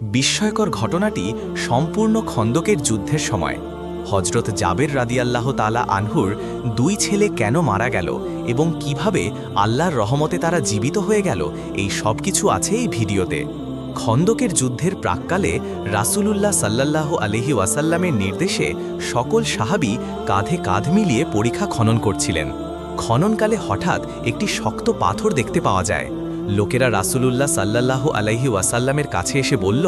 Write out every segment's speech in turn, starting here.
বিস্ময়কর ঘটনাটি সম্পূর্ণ খন্দকের যুদ্ধের সময়। হজরত জাবের রাদিয়াল্লাহ তালা আনহুর দুই ছেলে কেন মারা গেল এবং কীভাবে আল্লাহর রহমতে তারা জীবিত হয়ে গেল, এই সব কিছু আছে এই ভিডিওতে। খন্দকের যুদ্ধের প্রাককালে রাসূলুল্লাহ সাল্লাল্লাহু আলহি ওয়াসাল্লামের নির্দেশে সকল সাহাবি কাঁধে কাঁধ মিলিয়ে পরীক্ষা খনন করছিলেন। খননকালে হঠাৎ একটি শক্ত পাথর দেখতে পাওয়া যায়। লোকেরা রাসূলুল্লাহ সাল্লাল্লাহু আলাইহি ওয়াসাল্লামের কাছে এসে বলল,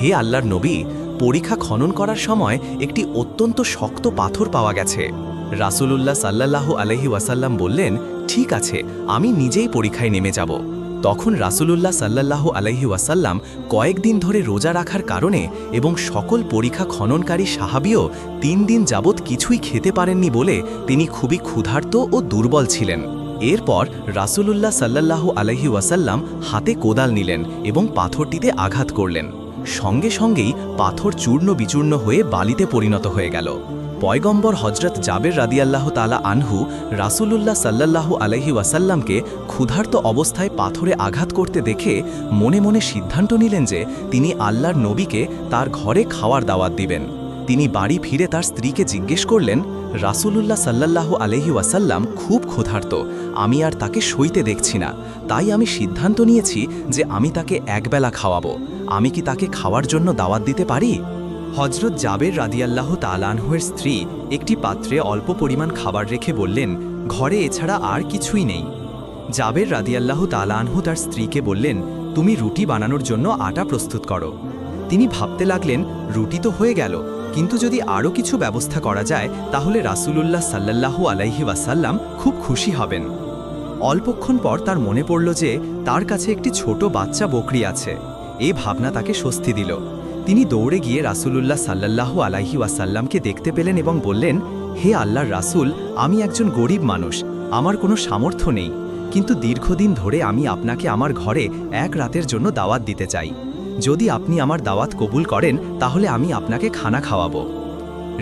হে আল্লাহর নবী, পরীক্ষা খনন করার সময় একটি অত্যন্ত শক্ত পাথর পাওয়া গেছে। রাসূলুল্লাহ সাল্লাল্লাহু আলাইহি ওয়াসাল্লাম বললেন, ঠিক আছে, আমি নিজেই পরীক্ষায় নেমে যাব। তখন রাসূলুল্লাহ সাল্লাল্লাহু আলাইহি ওয়াসাল্লাম কয়েকদিন ধরে রোজা রাখার কারণে এবং সকল পরীক্ষা খননকারী সাহাবিও তিন দিন যাবৎ কিছুই খেতে পারেননি বলে তিনি খুবই ক্ষুধার্ত ও দুর্বল ছিলেন। এরপর রাসূলুল্লাহ সাল্লাল্লাহু আলাইহি ওয়াসাল্লাম হাতে কোদাল নিলেন এবং পাথরটিতে আঘাত করলেন। সঙ্গে সঙ্গেই পাথর চূর্ণ বিচূর্ণ হয়ে বালিতে পরিণত হয়ে গেল। পয়গম্বর হজরত জাবের রাদিয়াল্লাহ তালা আনহু রাসূলুল্লাহ সাল্লাল্লাহু আলহি ওয়াসাল্লামকে ক্ষুধার্ত অবস্থায় পাথরে আঘাত করতে দেখে মনে মনে সিদ্ধান্ত নিলেন যে তিনি আল্লাহর নবীকে তার ঘরে খাওয়ার দাওয়াত দিবেন। তিনি বাড়ি ফিরে তার স্ত্রীকে জিজ্ঞেস করলেন রাসূলুল্লাহ সাল্লাল্লাহু আলহি ওয়াসাল্লাম খুব ক্ষুধার্ত। আমি আর তাকে সইতে দেখছি না। তাই আমি সিদ্ধান্ত নিয়েছি যে আমি তাকে একবেলা খাওয়াবো। আমি কি তাকে খাওয়ার জন্য দাওয়াত দিতে পারি? হজরত জাবের রাদিয়াল্লাহ তালানহের স্ত্রী একটি পাত্রে অল্প পরিমাণ খাবার রেখে বললেন, ঘরে এছাড়া আর কিছুই নেই। জাবের রাদিয়াল্লাহ তালানহু তার স্ত্রীকে বললেন, তুমি রুটি বানানোর জন্য আটা প্রস্তুত করো। তিনি ভাবতে লাগলেন, রুটি তো হয়ে গেল। কিন্তু যদি আরও কিছু ব্যবস্থা করা যায়, তাহলে রাসূলুল্লাহ সাল্লাল্লাহু আলাইহি ওয়াসাল্লাম খুব খুশি হবেন। অল্পক্ষণ পর তার মনে পড়ল যে তার কাছে একটি ছোট বাচ্চা বকরি আছে। এ ভাবনা তাকে স্বস্তি দিল। তিনি দৌড়ে গিয়ে রাসূলুল্লাহ সাল্লাল্লাহু আলাইহি ওয়াসাল্লামকে দেখতে পেলেন এবং বললেন, হে আল্লাহর রাসূল, আমি একজন গরিব মানুষ, আমার কোনো সামর্থ্য নেই, কিন্তু দীর্ঘদিন ধরে আমি আপনাকে আমার ঘরে এক রাতের জন্য দাওয়াত দিতে চাই। যদি আপনি আমার দাওয়াত কবুল করেন, তাহলে আমি আপনাকে খানা খাওয়াবো।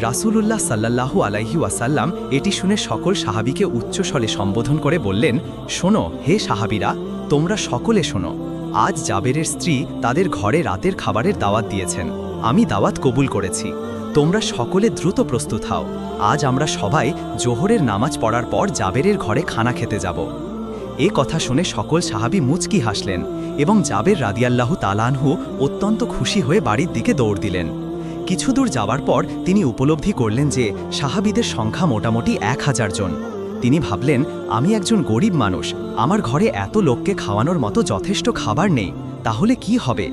রাসূলুল্লাহ সাল্লাল্লাহু আলাইহি ওয়াসাল্লাম এটি শুনে সকল সাহাবিকে উচ্চস্বরে সম্বোধন করে বললেন, শোনো, হে সাহাবিরা, তোমরা সকলে শোনো, আজ জাবেরের স্ত্রী তাদের ঘরে রাতের খাবারের দাওয়াত দিয়েছেন, আমি দাওয়াত কবুল করেছি। তোমরা সকলে দ্রুত প্রস্তুত হও, আজ আমরা সবাই জোহরের নামাজ পড়ার পর জাবেরের ঘরে খানা খেতে যাব। এ কথা শুনে সকল সাহাবি মুচকি হাসলেন এবং জাবের রাদিয়াল্লাহু তালানহু অত্যন্ত খুশি হয়ে বাড়ির দিকে দৌড় দিলেন। কিছু দূর যাওয়ার পর তিনি উপলব্ধি করলেন যে সাহাবিদের সংখ্যা মোটামুটি এক হাজার জন। তিনি ভাবলেন, আমি একজন গরিব মানুষ, আমার ঘরে এত লোককে খাওয়ানোর মতো যথেষ্ট খাবার নেই, তাহলে কি হবে?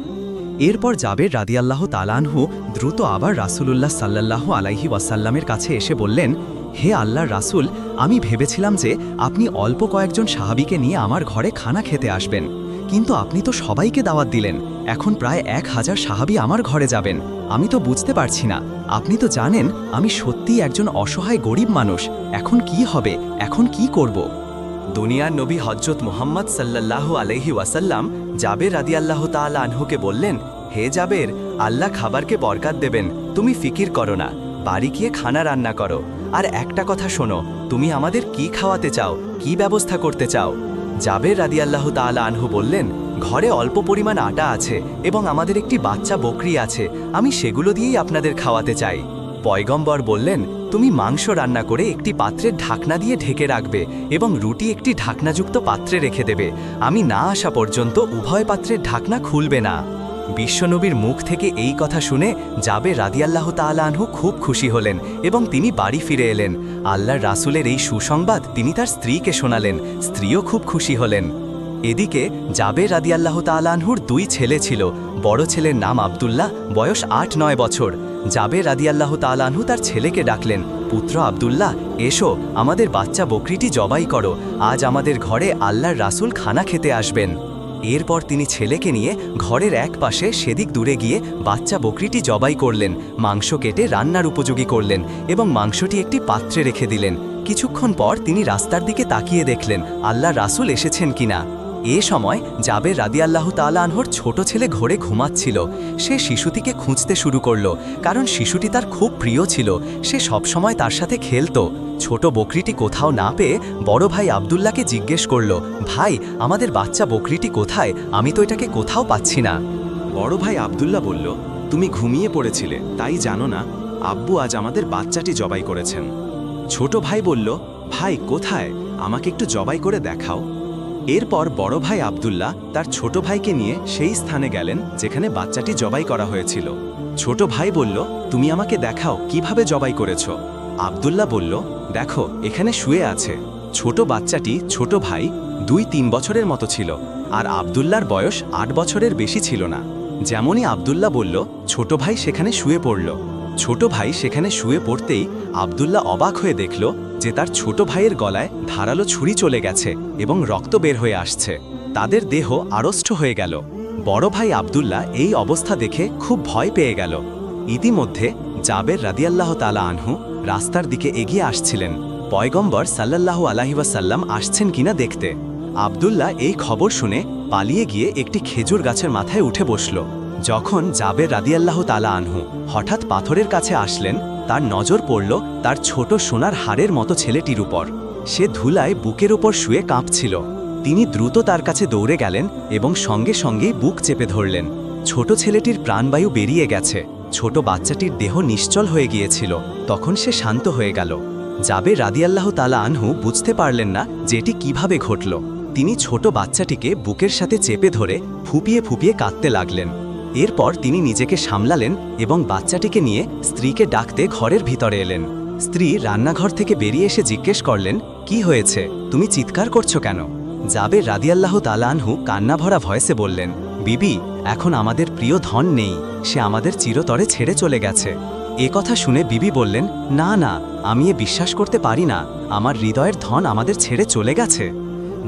এরপর জাবের রাদিয়াল্লাহ তালানহু দ্রুত আবার রাসূলুল্লাহ সাল্লাল্লাহু আলাইহি ওয়াসাল্লামের কাছে এসে বললেন হে আল্লাহর রাসূল, আমি ভেবেছিলাম যে আপনি অল্প কয়েকজন সাহাবিকে নিয়ে আমার ঘরে খানা খেতে আসবেন। কিন্তু আপনি তো সবাইকে দাওয়াত দিলেন। এখন প্রায় এক হাজার সাহাবি আমার ঘরে যাবেন। আমি তো বুঝতে পারছি না। আপনি তো জানেন, আমি সত্যিই একজন অসহায় গরিব মানুষ। এখন কি হবে? এখন কি করব? দুনিয়ার নবী হজরত মুহাম্মদ সাল্লাল্লাহু আলহি ওয়াসাল্লাম জাবের রাদিয়াল্লাহ তাআলা আনহুকে বললেন, হে জাবের, আল্লাহ খাবারকে বরকাত দেবেন। তুমি ফিকির করো না। বাড়ি গিয়ে খানা রান্না করো। আর একটা কথা শোনো, তুমি আমাদের কি খাওয়াতে চাও, কি ব্যবস্থা করতে চাও? জাবের রাদিয়াল্লাহ তাআলা আনহু বললেন, ঘরে অল্প পরিমাণ আটা আছে এবং আমাদের একটি বাচ্চা বকরি আছে, আমি সেগুলো দিয়েই আপনাদের খাওয়াতে চাই। পয়গম্বর বললেন, তুমি মাংস রান্না করে একটি পাত্রের ঢাকনা দিয়ে ঢেকে রাখবে এবং রুটি একটি ঢাকনাযুক্ত পাত্রে রেখে দেবে। আমি না আসা পর্যন্ত উভয় পাত্রের ঢাকনা খুলবে না। বিশ্বনবীর মুখ থেকে এই কথা শুনে যাবে রাদিয়াল্লাহ তাআলা আনহু খুব খুশি হলেন এবং তিনি বাড়ি ফিরে এলেন। আল্লাহর রাসূলের এই সুসংবাদ তিনি তার স্ত্রীকে শোনালেন, স্ত্রীও খুব খুশি হলেন। এদিকে জাবে রাদিয়াল্লাহ তালানহুর দুই ছেলে ছিল, বড় ছেলের নাম আবদুল্লাহ, বয়স আট নয় বছর। জাবে রাদিয়াল্লাহ তালানহু তার ছেলেকে ডাকলেন, পুত্র আবদুল্লাহ, এসো, আমাদের বাচ্চা বকরিটি জবাই করো, আজ আমাদের ঘরে আল্লাহর রাসূল খানা খেতে আসবেন। এরপর তিনি ছেলেকে নিয়ে ঘরের এক পাশে সেদিক দূরে গিয়ে বাচ্চা বকরিটি জবাই করলেন, মাংস কেটে রান্নার উপযোগী করলেন এবং মাংসটি একটি পাত্রে রেখে দিলেন। কিছুক্ষণ পর তিনি রাস্তার দিকে তাকিয়ে দেখলেন আল্লাহ রাসুল এসেছেন কিনা। এ সময় জাবের রাদিয়াল্লাহ তালানহর ছোট ছেলে ঘরে ঘুমাচ্ছিল। সে শিশুটিকে খুঁজতে শুরু করল, কারণ শিশুটি তার খুব প্রিয় ছিল। সে সবসময় তার সাথে খেলতো। ছোট বকরিটি কোথাও না পেয়ে বড় ভাই আবদুল্লাহকে জিজ্ঞেস করল, ভাই, আমাদের বাচ্চা বকরিটি কোথায়? আমি তো এটাকে কোথাও পাচ্ছি না। বড় ভাই আব্দুল্লাহ বলল, তুমি ঘুমিয়ে পড়েছিলে, তাই জানো না। আব্বু আজ আমাদের বাচ্চাটি জবাই করেছেন। ছোট ভাই বলল, ভাই, কোথায়? আমাকে একটু জবাই করে দেখাও। এরপর বড় ভাই আব্দুল্লাহ তার ছোট ভাইকে নিয়ে সেই স্থানে গেলেন যেখানে বাচ্চাটি জবাই করা হয়েছিল। ছোট ভাই বলল, তুমি আমাকে দেখাও, কীভাবে জবাই করেছ? আব্দুল্লাহ বলল, দেখো, এখানে শুয়ে আছে। ছোট বাচ্চাটি ছোট ভাই দুই তিন বছরের মতো ছিল, আর আব্দুল্লার বয়স আট বছরের বেশি ছিল না। যেমনই আব্দুল্লাহ বলল, ছোট ভাই সেখানে শুয়ে পড়ল। ছোট ভাই সেখানে শুয়ে পড়তেই আব্দুল্লাহ অবাক হয়ে দেখল যে তার ছোট ভাইয়ের গলায় ধারালো ছুরি চলে গেছে এবং রক্ত বের হয়ে আসছে। তাদের দেহ আড়ষ্ট হয়ে গেল। বড় ভাই আব্দুল্লাহ এই অবস্থা দেখে খুব ভয় পেয়ে গেল। ইতিমধ্যে জাবের রাদিয়াল্লাহ তালা আনহু রাস্তার দিকে এগিয়ে আসছিলেন। পয়গম্বর সাল্লাল্লাহু আলাহিবাসাল্লাম আসছেন কিনা দেখতে। আব্দুল্লাহ এই খবর শুনে পালিয়ে গিয়ে একটি খেজুর গাছের মাথায় উঠে বসল। যখন জাবের রাদিয়াল্লাহ তালা আনহু হঠাৎ পাথরের কাছে আসলেন তার নজর পড়ল তার ছোট সোনার হাড়ের মতো ছেলেটির উপর। সে ধুলায় বুকের ওপর শুয়ে কাঁপছিল। তিনি দ্রুত তার কাছে দৌড়ে গেলেন এবং সঙ্গে সঙ্গেই বুক চেপে ধরলেন। ছোট ছেলেটির প্রাণবায়ু বেরিয়ে গেছে। ছোট বাচ্চাটির দেহ নিশ্চল হয়ে গিয়েছিল। তখন সে শান্ত হয়ে গেল। যাবে রাদিয়াল্লাহ তালা আনহু বুঝতে পারলেন না যে এটি কীভাবে ঘটল। তিনি ছোট বাচ্চাটিকে বুকের সাথে চেপে ধরে ফুপিয়ে ফুপিয়ে কাঁদতে লাগলেন। এরপর তিনি নিজেকে সামলালেন এবং বাচ্চাটিকে নিয়ে স্ত্রীকে ডাকতে ঘরের ভিতরে এলেন। স্ত্রী রান্নাঘর থেকে বেরিয়ে এসে জিজ্ঞেস করলেন, কি হয়েছে? তুমি চিৎকার করছ কেন? যাবে রাদিয়াল্লাহ তালানহু কান্না ভরা ভয়েসে বললেন, বিবি, এখন আমাদের প্রিয় ধন নেই। সে আমাদের চিরতরে ছেড়ে চলে গেছে। এ কথা শুনে বিবি বললেন, না না, আমি এ বিশ্বাস করতে পারি না। আমার হৃদয়ের ধন আমাদের ছেড়ে চলে গেছে।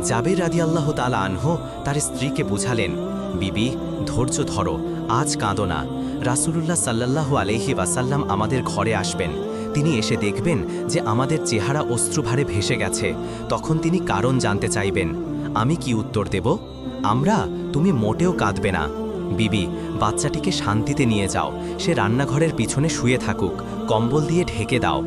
জাবের রাদি আল্লাহ তালা আনহো তার স্ত্রীকে বুঝালেন, বিবি, ধৈর্য ধরো। আজ কাঁদো না। রাসুলুল্লাহ সাল্লাল্লাহু আলহি ওয়াসাল্লাম আমাদের ঘরে আসবেন। তিনি এসে দেখবেন যে আমাদের চেহারা অশ্রুভারে ভেসে গেছে। তখন তিনি কারণ জানতে চাইবেন। আমি কি উত্তর দেব? আমরা? তুমি মোটেও কাঁদবে না। বিবি, বাচ্চাটিকে শান্তিতে নিয়ে যাও। সে রান্নাঘরের পিছনে শুয়ে থাকুক। কম্বল দিয়ে ঢেকে দাও।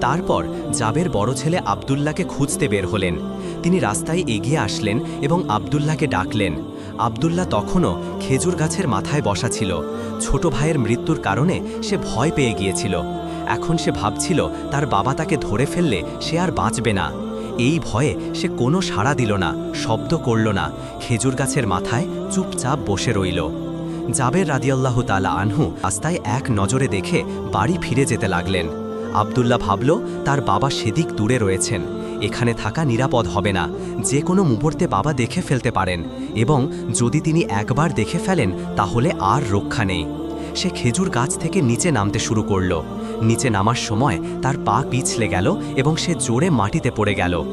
তারপর জাবের বড় ছেলে আবদুল্লাহকে খুঁজতে বের হলেন। তিনি রাস্তায় এগিয়ে আসলেন এবং আবদুল্লাহকে ডাকলেন আবদুল্লাহ তখনও খেজুর গাছের মাথায় বসা ছিল। ছোট ভাইয়ের মৃত্যুর কারণে সে ভয় পেয়ে গিয়েছিল। এখন সে ভাবছিল, তার বাবা তাকে ধরে ফেললে সে আর বাঁচবে না। এই ভয়ে সে কোনো সাড়া দিল না, শব্দ করল না, খেজুর গাছের মাথায় চুপচাপ বসে রইল। জাবের রাদিয়াল্লাহু তালা আনহু রাস্তায় এক নজরে দেখে বাড়ি ফিরে যেতে লাগলেন। আবদুল্লাহ ভাবল, তার বাবা সেদিক দূরে রয়েছেন। এখানে থাকা নিরাপদ হবে না। যে কোনো মুহূর্তে বাবা দেখে ফেলতে পারেন এবং যদি তিনি একবার দেখে ফেলেন, তাহলে আর রক্ষা নেই। সে খেজুর গাছ থেকে নিচে নামতে শুরু করল। নিচে নামার সময় তার পা পিছলে গেল এবং সে জোরে মাটিতে পড়ে গেল।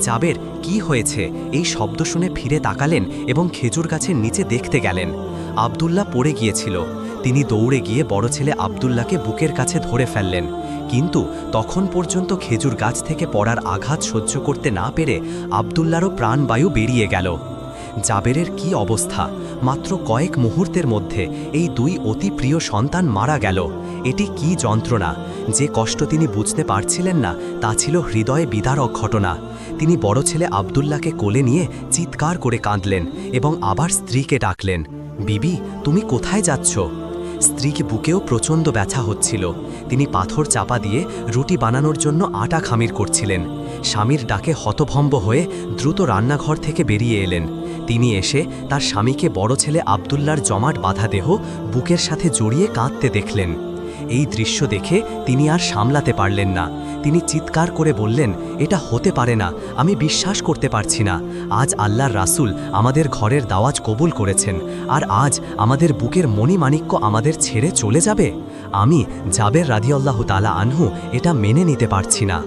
জাবের, কি হয়েছে? এই শব্দ শুনে ফিরে তাকালেন এবং খেজুর গাছের নিচে দেখতে গেলেন। আবদুল্লাহ পড়ে গিয়েছিল। তিনি দৌড়ে গিয়ে বড় ছেলে আবদুল্লাহকে বুকের কাছে ধরে ফেললেন। কিন্তু তখন পর্যন্ত খেজুর গাছ থেকে পড়ার আঘাত সহ্য করতে না পেরে আবদুল্লারও প্রাণবায়ু বেরিয়ে গেল। জাবেরের কি অবস্থা? মাত্র কয়েক মুহূর্তের মধ্যে এই দুই অতি প্রিয় সন্তান মারা গেল। এটি কি যন্ত্রণা? যে কষ্ট তিনি বুঝতে পারছিলেন না, তা ছিল হৃদয়ে বিদারক ঘটনা। তিনি বড় ছেলে আবদুল্লাহকে কোলে নিয়ে চিৎকার করে কাঁদলেন এবং আবার স্ত্রীকে ডাকলেন, বিবি, তুমি কোথায় যাচ্ছ? স্ত্রীকে বুকেও প্রচণ্ড ব্যথা হচ্ছিল। তিনি পাথর চাপা দিয়ে রুটি বানানোর জন্য আটা খামির করছিলেন। স্বামীর ডাকে হতভম্ব হয়ে দ্রুত রান্নাঘর থেকে বেরিয়ে এলেন। তিনি এসে তার স্বামীকে বড় ছেলে আবদুল্লার জমাট বাধা দেহ বুকের সাথে জড়িয়ে কাঁদতে দেখলেন। এই দৃশ্য দেখে তিনি আর সামলাতে পারলেন না। তিনি চিৎকার করে বললেন, এটা হতে পারে না, আমি বিশ্বাস করতে পারছি না। আজ আল্লাহর রাসূল আমাদের ঘরের দাওয়াজ কবুল করেছেন, আর আজ আমাদের বুকের মণিমাণিক্য আমাদের ছেড়ে চলে যাবে। আমি জাবের রাদিয়াল্লাহু তালা আনহু এটা মেনে নিতে পারছি না।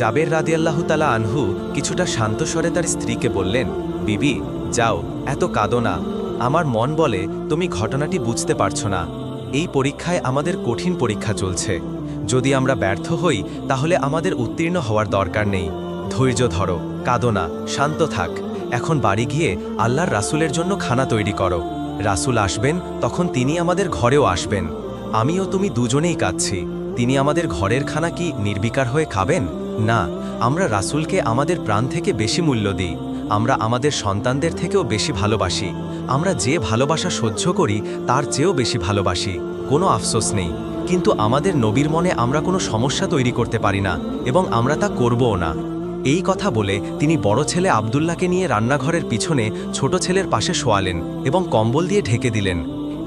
জাবের রাদিয়াল্লাহ তালা আনহু কিছুটা শান্ত স্বরে তার স্ত্রীকে বললেন, বিবি, যাও, এত কাঁদো না। আমার মন বলে, তুমি ঘটনাটি বুঝতে পারছ না। এই পরীক্ষায় আমাদের কঠিন পরীক্ষা চলছে। যদি আমরা ব্যর্থ হই, তাহলে আমাদের উত্তীর্ণ হওয়ার দরকার নেই। ধৈর্য ধরো, কাঁদো না, শান্ত থাক। এখন বাড়ি গিয়ে আল্লাহর রাসূলের জন্য খানা তৈরি করো। রাসুল আসবেন, তখন তিনি আমাদের ঘরেও আসবেন। আমিও তুমি দুজনেই কাঁদছি। তিনি আমাদের ঘরের খানা কি নির্বিকার হয়ে খাবেন? না, আমরা রাসূলকে আমাদের প্রাণ থেকে বেশি মূল্য দিই। আমরা আমাদের সন্তানদের থেকেও বেশি ভালোবাসি। আমরা যে ভালোবাসা সহ্য করি, তার চেয়েও বেশি ভালোবাসি। কোনো আফসোস নেই। কিন্তু আমাদের নবীর মনে আমরা কোনো সমস্যা তৈরি করতে পারি না এবং আমরা তা করবও না। এই কথা বলে তিনি বড় ছেলে আবদুল্লাহকে নিয়ে রান্নাঘরের পিছনে ছোট ছেলের পাশে শোয়ালেন এবং কম্বল দিয়ে ঢেকে দিলেন।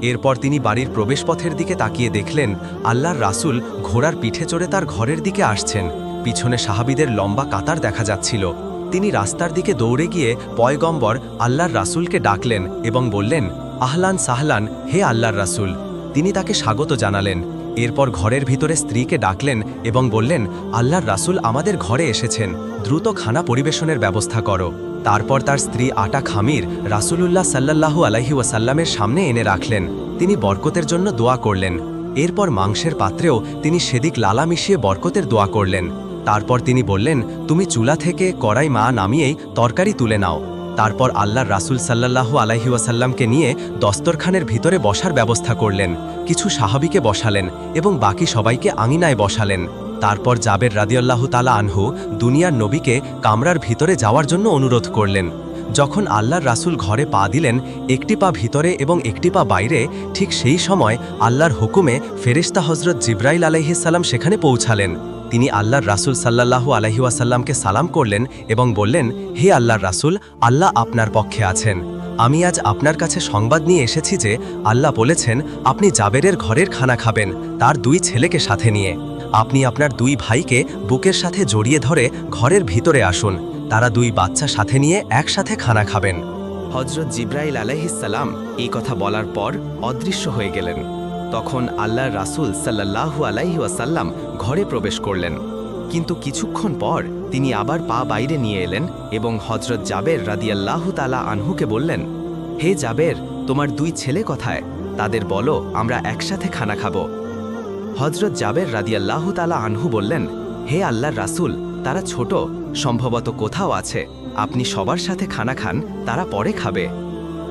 এরপর তিনি বাড়ির প্রবেশপথের দিকে তাকিয়ে দেখলেন, আল্লাহর রাসূল ঘোড়ার পিঠে চড়ে তার ঘরের দিকে আসছেন। পিছনে সাহাবিদের লম্বা কাতার দেখা যাচ্ছিল। তিনি রাস্তার দিকে দৌড়ে গিয়ে পয়গম্বর আল্লাহর রাসূলকে ডাকলেন এবং বললেন, আহলান সাহলান, হে আল্লাহর রাসূল। তিনি তাকে স্বাগত জানালেন। এরপর ঘরের ভিতরে স্ত্রীকে ডাকলেন এবং বললেন, আল্লাহর রাসূল আমাদের ঘরে এসেছেন, দ্রুত খানা পরিবেশনের ব্যবস্থা করো। তারপর তার স্ত্রী আটা খামির রাসূলুল্লাহ সাল্লাল্লাহু আলাইহি ওয়াসাল্লামের সামনে এনে রাখলেন। তিনি বরকতের জন্য দোয়া করলেন। এরপর মাংসের পাত্রেও তিনি সেদিক লালা মিশিয়ে বরকতের দোয়া করলেন। তারপর তিনি বললেন, তুমি চুলা থেকে কড়াই মা নামিয়েই তরকারি তুলে নাও। তারপর আল্লাহ রাসূল সাল্লাল্লাহু আলাইহি ওয়াসাল্লামকে নিয়ে দস্তরখানের ভিতরে বসার ব্যবস্থা করলেন। কিছু সাহাবিকে বসালেন এবং বাকি সবাইকে আঙিনায় বসালেন। তারপর জাবের রাদিয়াল্লাহু তালা আনহু দুনিয়ার নবীকে কামরার ভিতরে যাওয়ার জন্য অনুরোধ করলেন। যখন আল্লাহর রাসূল ঘরে পা দিলেন, একটি পা ভিতরে এবং একটি পা বাইরে, ঠিক সেই সময় আল্লাহর হুকুমে ফেরেশতা হজরত জিব্রাইল আলাইহিসাল্লাম সেখানে পৌঁছালেন। তিনি আল্লাহর রাসূল সাল্লাল্লাহু আলাইহি ওয়াসাল্লামকে সালাম করলেন এবং বললেন, হে আল্লাহর রাসূল, আল্লাহ আপনার পক্ষে আছেন। আমি আজ আপনার কাছে সংবাদ নিয়ে এসেছি যে আল্লাহ বলেছেন, আপনি জাবেরের ঘরের খানা খাবেন, তার দুই ছেলেকে সাথে নিয়ে। আপনি আপনার দুই ভাইকে বুকের সাথে জড়িয়ে ধরে ঘরের ভিতরে আসুন, তারা দুই বাচ্চা সাথে নিয়ে একসাথে খানা খাবেন। হজরত জিব্রাইল আলাইহিসাল্লাম এই কথা বলার পর অদৃশ্য হয়ে গেলেন। তখন আল্লাহর রাসূল সাল্লাল্লাহু আলাইহি ওয়াসাল্লাম ঘরে প্রবেশ করলেন। কিন্তু কিছুক্ষণ পর তিনি আবার পা বাইরে নিয়ে এলেন এবং হজরত জাবের রাদিয়াল্লাহু তালা আনহুকে বললেন, হে জাবের, তোমার দুই ছেলে কথায়? তাদের বলো, আমরা একসাথে খানা খাব। হজরত জাবের রাদিয়াল্লাহু তালা আনহু বললেন, হে আল্লাহর রাসূল, তারা ছোট, সম্ভবত কোথাও আছে। আপনি সবার সাথে খানা খান, তারা পরে খাবে।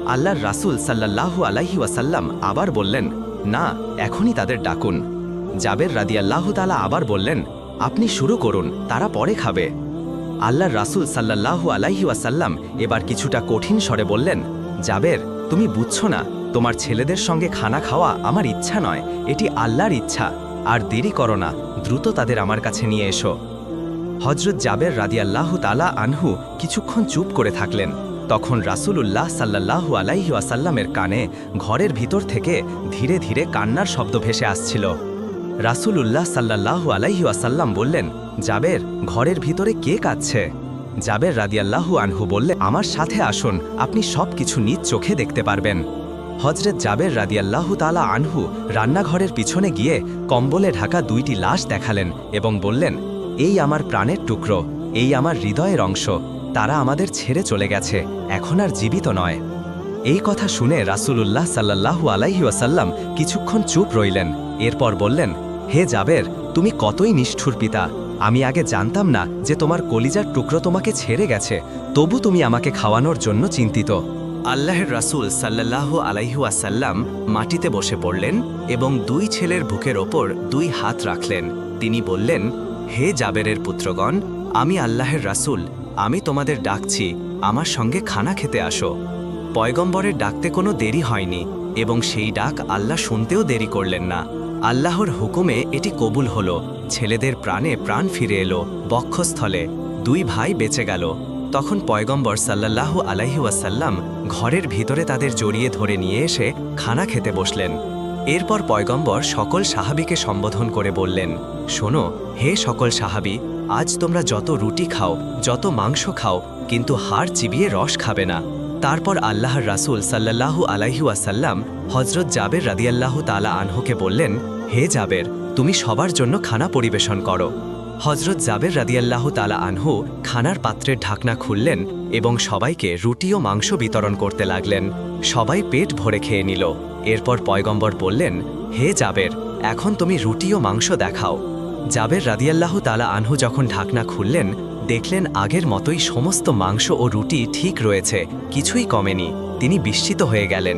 আল্লাহর রাসূল সাল্লাল্লাহু আলাইহি ওয়াসাল্লাম আবার বললেন না, এখনই তাদের ডাকুন। জাবের রাদিয়াল্লাহু তালা আবার বললেন, আপনি শুরু করুন, তারা পরে খাবে। আল্লাহর রাসূল সাল্লাল্লাহু আলাইহি ওয়াসাল্লাম এবার কিছুটা কঠিন স্বরে বললেন, জাবের, তুমি বুঝছ না, তোমার ছেলেদের সঙ্গে খানা খাওয়া আমার ইচ্ছা নয়, এটি আল্লাহর ইচ্ছা। আর দেরি করো না, দ্রুত তাদের আমার কাছে নিয়ে এসো। হজরত জাবের রাদিয়াল্লাহু তালা আনহু কিছুক্ষণ চুপ করে থাকলেন। তখন রাসূলুল্লাহ সাল্লাল্লাহু আলাইহি ওয়াসাল্লামের কানে ঘরের ভিতর থেকে ধীরে ধীরে কান্নার শব্দ ভেসে আসছিল। রাসূলুল্লাহ সাল্লাল্লাহু আলাইহি ওয়াসাল্লাম বললেন, জাবের, ঘরের ভিতরে কে কাঁদছে? জাবের রাদিয়াল্লাহু আনহু বললে, আমার সাথে আসুন, আপনি সব কিছু নিজ চোখে দেখতে পারবেন। হজরত জাবের রাদিয়াল্লাহু তালা আনহু রান্নাঘরের পিছনে গিয়ে কম্বলে ঢাকা দুইটি লাশ দেখালেন এবং বললেন, এই আমার প্রাণের টুকরো, এই আমার হৃদয়ের অংশ। তারা আমাদের ছেড়ে চলে গেছে, এখন আর জীবিত নয়। এই কথা শুনে রাসূলুল্লাহ সাল্লাল্লাহু আলাইহি ওয়াসাল্লাম কিছুক্ষণ চুপ রইলেন, এরপর বললেন, হে জাবের, তুমি কতই নিষ্ঠুর পিতা। আমি আগে জানতাম না যে তোমার কলিজার টুকরো তোমাকে ছেড়ে গেছে, তবু তুমি আমাকে খাওয়ানোর জন্য চিন্তিত। আল্লাহের রাসূল সাল্লাল্লাহু আলাইহি ওয়াসাল্লাম মাটিতে বসে পড়লেন এবং দুই ছেলের বুকের ওপর দুই হাত রাখলেন। তিনি বললেন, হে জাবেরের পুত্রগণ, আমি আল্লাহের রাসূল আমি তোমাদের ডাকছি, আমার সঙ্গে খানা খেতে আসো। পয়গম্বরের ডাকতে কোনো দেরি হয়নি, এবং সেই ডাক আল্লাহ শুনতেও দেরি করলেন না। আল্লাহর হুকুমে এটি কবুল হলো। ছেলেদের প্রাণে প্রাণ ফিরে এলো, বক্ষস্থলে। দুই ভাই বেঁচে গেল। তখন পয়গম্বর সাল্লাল্লাহু আলাইহি ওয়াসাল্লাম ঘরের ভিতরে তাদের জড়িয়ে ধরে নিয়ে এসে খানা খেতে বসলেন। এরপর পয়গম্বর সকল সাহাবিকে সম্বোধন করে বললেন, শোনো, হে সকল সাহাবি আজ তোমরা যত রুটি খাও, যত মাংস খাও, কিন্তু হাড় চিবিয়ে রস খাবে না। তারপর আল্লাহর রাসূল সাল্লাল্লাহু আলাইহি ওয়াসাল্লাম হজরত জাবের রাদিয়াল্লাহু তালা আনহুকে বললেন, হে জাবের, তুমি সবার জন্য খানা পরিবেশন করো। হজরত জাবের রাদিয়াল্লাহু তালা আনহু খানার পাত্রের ঢাকনা খুললেন এবং সবাইকে রুটি ও মাংস বিতরণ করতে লাগলেন। সবাই পেট ভরে খেয়ে নিল। এরপর পয়গম্বর বললেন, হে জাবের, এখন তুমি রুটি ও মাংস দেখাও। জাবের রাদিয়াল্লাহু তালা আনহু যখন ঢাকনা খুললেন, দেখলেন আগের মতোই সমস্ত মাংস ও রুটি ঠিক রয়েছে, কিছুই কমেনি। তিনি বিস্মিত হয়ে গেলেন।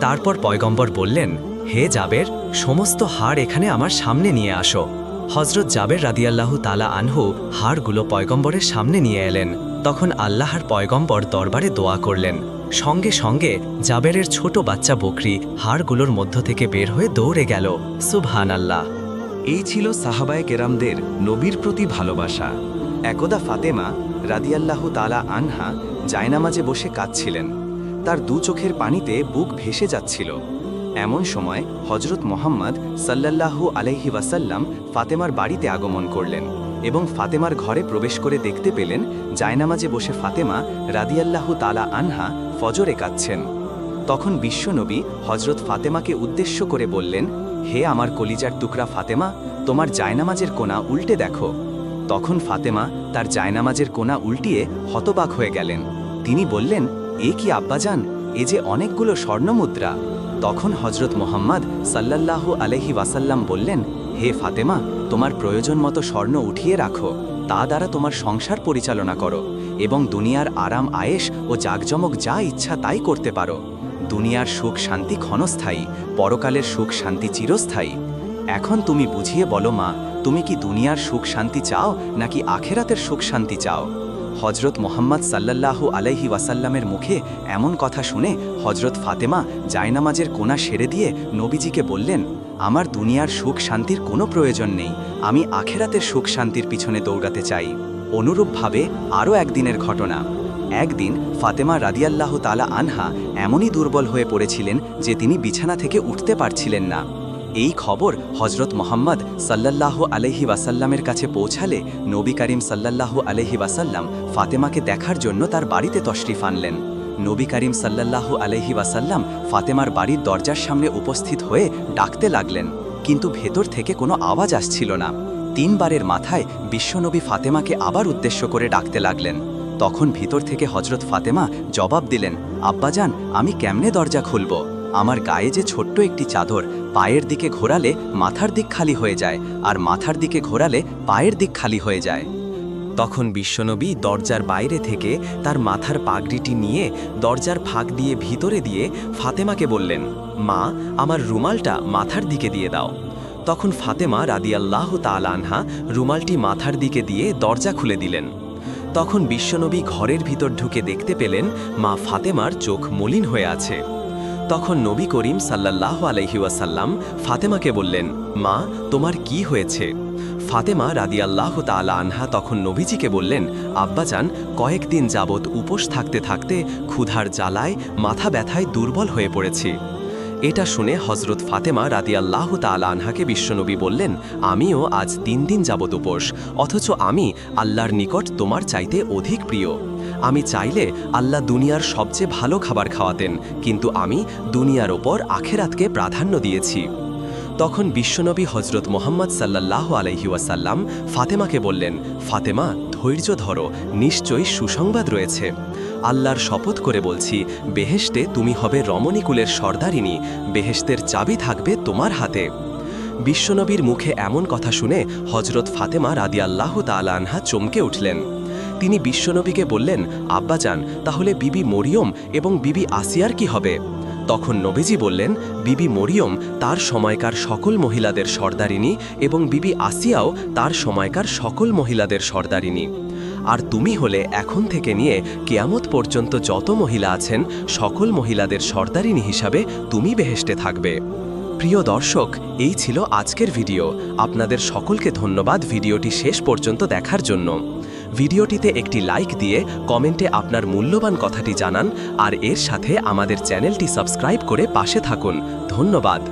তারপর পয়গম্বর বললেন, হে জাবের, সমস্ত হাড় এখানে আমার সামনে নিয়ে আসো। হজরত জাবের রাদিয়াল্লাহু তালা আনহু হাড়গুলো পয়গম্বরের সামনে নিয়ে এলেন। তখন আল্লাহর পয়গম্বর দরবারে দোয়া করলেন। সঙ্গে সঙ্গে জাবেরের ছোট বাচ্চা বকরি হাড়গুলোর মধ্য থেকে বের হয়ে দৌড়ে গেল। সুবহান আল্লাহ এই ছিল সাহাবায়ে কেরামদের নবীর প্রতি ভালোবাসা। একদা ফাতেমা রাদিয়াল্লাহু তালা আনহা জায়নামাজে বসে কাঁদছিলেন। তার দু চোখের পানিতে বুক ভেসে যাচ্ছিল। এমন সময় হজরত মোহাম্মদ সাল্লাল্লাহু আলাইহি ওয়াসাল্লাম ফাতেমার বাড়িতে আগমন করলেন এবং ফাতেমার ঘরে প্রবেশ করে দেখতে পেলেন জায়নামাজে বসে ফাতেমা রাদিয়াল্লাহু তালা আনহা ফজরে কাঁদছেন। তখন বিশ্বনবী হজরত ফাতেমাকে উদ্দেশ্য করে বললেন হে আমার কলিজার টুকরা ফাতেমা, তোমার জায়নামাজের কোনা উল্টে দেখো। তখন ফাতেমা তার জায়নামাজের কোনা উল্টিয়ে হতবাক হয়ে গেলেন। তিনি বললেন, এ কি আব্বাজান? এ যে অনেকগুলো স্বর্ণমুদ্রা। তখন হজরত মোহাম্মদ সাল্লাল্লাহু আলহি ওয়াসাল্লাম বললেন, হে ফাতেমা, তোমার প্রয়োজন মতো স্বর্ণ উঠিয়ে রাখো। তা দ্বারা তোমার সংসার পরিচালনা করো এবং দুনিয়ার আরাম, আয়েশ ও জাকজমক যা ইচ্ছা তাই করতে পারো। দুনিয়ার সুখ শান্তি ক্ষণস্থায়ী, পরকালের সুখ শান্তি চিরস্থায়ী। এখন তুমি বুঝিয়ে বলো মা, তুমি কি দুনিয়ার সুখ শান্তি চাও, নাকি আখেরাতের সুখ শান্তি চাও? হজরত মোহাম্মদ সাল্লাল্লাহু আলাইহি ওয়াসাল্লামের মুখে এমন কথা শুনে হজরত ফাতেমা জায়নামাজের কোনা সেরে দিয়ে নবীজিকে বললেন, আমার দুনিয়ার সুখ শান্তির কোনো প্রয়োজন নেই, আমি আখেরাতের সুখ শান্তির পিছনে দৌড়াতে চাই। অনুরূপভাবে আরও একদিনের ঘটনা। একদিন ফাতেমা রাদিয়াল্লাহ তালা আনহা এমনই দুর্বল হয়ে পড়েছিলেন যে তিনি বিছানা থেকে উঠতে পারছিলেন না। এই খবর হজরত মোহাম্মদ সাল্লাল্লাহু আলহি ওয়াসাল্লামের কাছে পৌঁছালে নবী করিম সাল্লাল্লাহু আলহি ওয়াসাল্লাম ফাতেমাকে দেখার জন্য তার বাড়িতে তশরিফ আনলেন। নবী করিম সাল্লাল্লাহু আলহি ওয়াসাল্লাম ফাতেমার বাড়ির দরজার সামনে উপস্থিত হয়ে ডাকতে লাগলেন, কিন্তু ভেতর থেকে কোনো আওয়াজ আসছিল না। তিনবারের মাথায় বিশ্বনবী ফাতেমাকে আবার উদ্দেশ্য করে ডাকতে লাগলেন। তখন ভিতর থেকে হজরত ফাতেমা জবাব দিলেন, আব্বাজান, আমি কেমনে দরজা খুলব? আমার গায়ে যে ছোট্ট একটি চাদর, পায়ের দিকে ঘোরালে মাথার দিক খালি হয়ে যায় আর মাথার দিকে ঘোরালে পায়ের দিক খালি হয়ে যায়। তখন বিশ্বনবী দরজার বাইরে থেকে তার মাথার পাগড়িটি নিয়ে দরজার ফাঁক দিয়ে ভিতরে দিয়ে ফাতেমাকে বললেন, মা, আমার রুমালটা মাথার দিকে দিয়ে দাও। তখন ফাতেমা রাদিয়াল্লাহ তালানহা রুমালটি মাথার দিকে দিয়ে দরজা খুলে দিলেন। তখন বিশ্বনবী ঘরের ভিতর ঢুকে দেখতে পেলেন মা ফাতেমার চোখ মলিন হয়ে আছে। তখন নবী করিম সাল্লাল্লাহু আলহি ওয়াসাল্লাম ফাতেমাকে বললেন, মা, তোমার কি হয়েছে? ফাতেমা রাদিয়াল্লাহ তালা আনহা তখন নবীজিকে বললেন, আব্বাজান কয়েকদিন যাবৎ উপোস থাকতে থাকতে ক্ষুধার জ্বালায় মাথা ব্যথায় দুর্বল হয়ে পড়েছি। এটা শুনে হজরত ফাতেমা রাদিয়াল্লাহ তালা আনহাকে বিশ্বনবী বললেন, আমিও আজ তিন দিন যাবৎ উপোস, অথচ আমি আল্লাহর নিকট তোমার চাইতে অধিক প্রিয়। আমি চাইলে আল্লাহ দুনিয়ার সবচেয়ে ভালো খাবার খাওয়াতেন, কিন্তু আমি দুনিয়ার ওপর আখেরাতকে প্রাধান্য দিয়েছি। তখন বিশ্বনবী হজরত মোহাম্মদ সাল্লাল্লাহু আলহি ওয়াসাল্লাম ফাতেমাকে বললেন, ফাতেমা, ধৈর্য ধরো, নিশ্চয়ই সুসংবাদ রয়েছে। আল্লাহর শপথ করে বলছি, বেহেশতে তুমি হবে রমণীকুলের সর্দারিনী বেহেশতের চাবি থাকবে তোমার হাতে। বিশ্বনবীর মুখে এমন কথা শুনে হজরত ফাতেমা রাদিয়াল্লাহ তালা আনহা চমকে উঠলেন। তিনি বিশ্বনবীকে বললেন, আব্বাজান, তাহলে বিবি মরিয়ম এবং বিবি আসিয়ার কি হবে? তখন নবীজি বললেন, বিবি মরিয়ম তার সময়কার সকল মহিলাদের সর্দারিনী এবং বিবি আসিয়াও তার সময়কার সকল মহিলাদের সর্দারিনী আর তুমি হলে এখন থেকে নিয়ে কেয়ামত পর্যন্ত যত মহিলা আছেন, সকল মহিলাদের সর্দারিনী হিসাবে তুমি বেহেস্টে থাকবে। প্রিয় দর্শক, এই ছিল আজকের ভিডিও। আপনাদের সকলকে ধন্যবাদ ভিডিওটি শেষ পর্যন্ত দেখার জন্য। ভিডিওটিতে একটি লাইক দিয়ে কমেন্টে আপনার মূল্যবান কথাটি জানান, আর এর সাথে আমাদের চ্যানেলটি সাবস্ক্রাইব করে পাশে থাকুন। ধন্যবাদ।